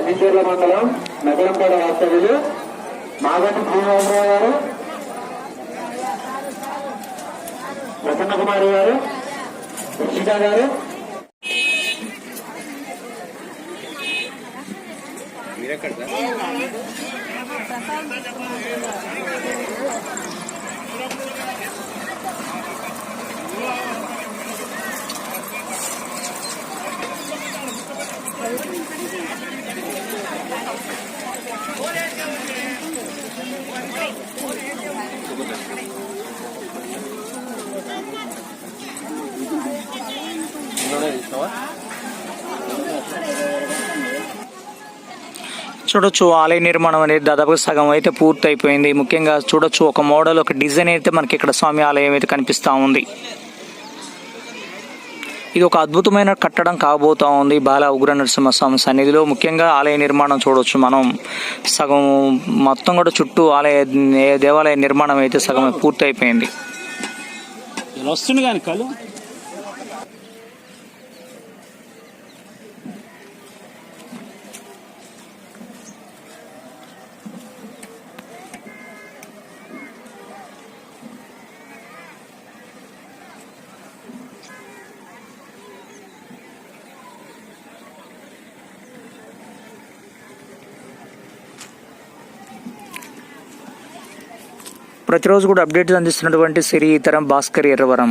కందిచర్ల మండలం నగరంపాడ వాస్తవ్యులు మాగంటి శ్రీనివాసరావు గారు ప్రసన్న కుమారి గారు రుషిక గారు. చూడొచ్చు ఆలయ నిర్మాణం అనేది దాదాపు సగం అయితే పూర్తి అయిపోయింది ముఖ్యంగా చూడొచ్చు ఒక మోడల్ ఒక డిజైన్ అయితే మనకి ఇక్కడ స్వామి ఆలయం అయితే కనిపిస్తూ ఉంది. ఇది ఒక అద్భుతమైన కట్టడం కాబోతా ఉంది బాల ఉగ్ర నరసింహస్వామి సన్నిధిలో. ముఖ్యంగా ఆలయ నిర్మాణం చూడవచ్చు మనం. సగం మొత్తం కూడా చుట్టూ ఆలయ దేవాలయ నిర్మాణం అయితే సగం పూర్తి అయిపోయింది వస్తుంది కానీ ప్రతిరోజు కూడా అప్డేట్స్ అందిస్తున్నటువంటి శ్రీతరం భాస్కర్ ఎర్రవరం.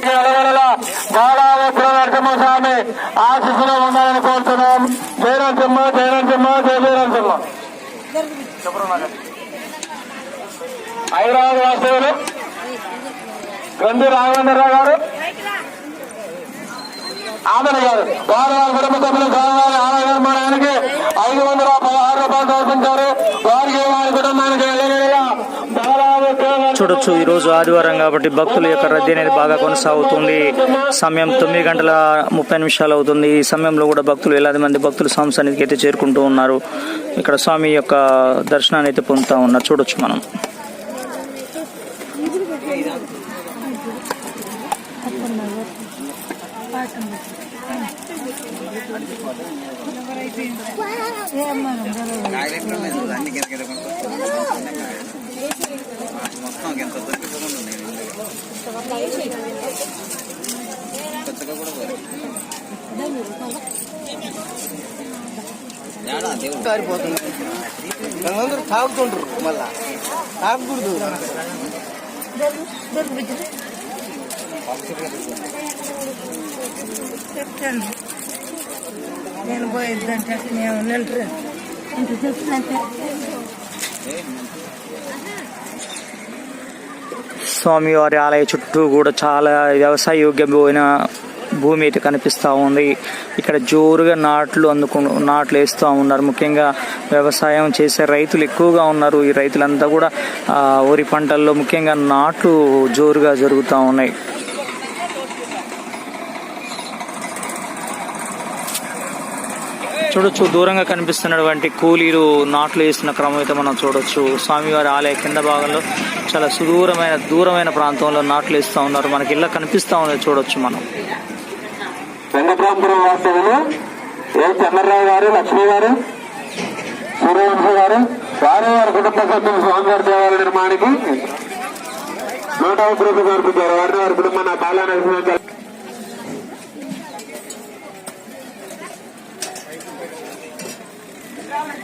ఆ, వదలు. నరసింహస్వామి ఆశీస్సులో ఉండాలని కోరుతున్నాం జయ నరసింహ జయ నరసింహ హైదరాబాద్ వాస్తవులు గండి రాఘవేంద్రరావు గారు ఆమెన గారు వారు వారి కుటుంబ సభ్యులు కావాలి ఆమె నిర్మాణానికి ఐదు వందల పదహారు రూపాయలు సమర్పించారు వారికి వారి కుటుంబానికి వెళ్ళగలిగా చూడొచ్చు. ఈరోజు ఆదివారం కాబట్టి భక్తుల యొక్క రద్దీ అనేది బాగా కొనసాగుతుంది. సమయం తొమ్మిది గంటల ముప్పై నిమిషాలు అవుతుంది. ఈ సమయంలో కూడా భక్తులు వేలాది మంది భక్తులు స్వామి సన్నిధికి అయితే చేరుకుంటూ ఉన్నారు. ఇక్కడ స్వామి యొక్క దర్శనాన్ని అయితే పొందుతా ఉన్నారు. చూడొచ్చు మనం. కాగితం మొత్తం ఎంత దొరికిపోకుండా ఉన్నాయి కొత్తగా కూడా పోరు. అందరూ తాగుతుండ్రు మళ్ళా తాగకూడదు చెప్తాను నేను పోయిద్దంటే నేను నింటరు ఇంత చెప్తున్నా స్వామివారి ఆలయ చుట్టూ కూడా చాలా వ్యవసాయ యోగ్యమైన భూమి అయితే కనిపిస్తూ ఉంది. ఇక్కడ జోరుగా నాట్లు అందుకు నాట్లు వేస్తూ ఉన్నారు. ముఖ్యంగా వ్యవసాయం చేసే రైతులు ఎక్కువగా ఉన్నారు. ఈ రైతులంతా కూడా వరి పంటల్లో ముఖ్యంగా నాట్లు జోరుగా జరుగుతూ ఉన్నాయి. చూడొచ్చు దూరంగా కనిపిస్తున్నటువంటి కూలీలు నాట్లు వేస్తున్న క్రమం అయితే మనం చూడొచ్చు. స్వామివారి ఆలయ కింద భాగంలో చాలా సుదూరమైన దూరమైన ప్రాంతంలో నాట్లు వేస్తూ ఉన్నారు. మనకి ఇలా కనిపిస్తూ ఉంది చూడొచ్చు మనం. వెంకట్రామపురం వాస్తవులు ఏ చంద్రరావు గారు లక్ష్మి గారు సూర్యవంశ గారు వారి వారి కుటుంబ సభ్యులు స్వామివారి దేవాలయ నిర్మాణానికి నూట ఒక్క రూపాయలు అర్పించారు వారిని వారి కుటుంబాన్ని బాలా నరసింహ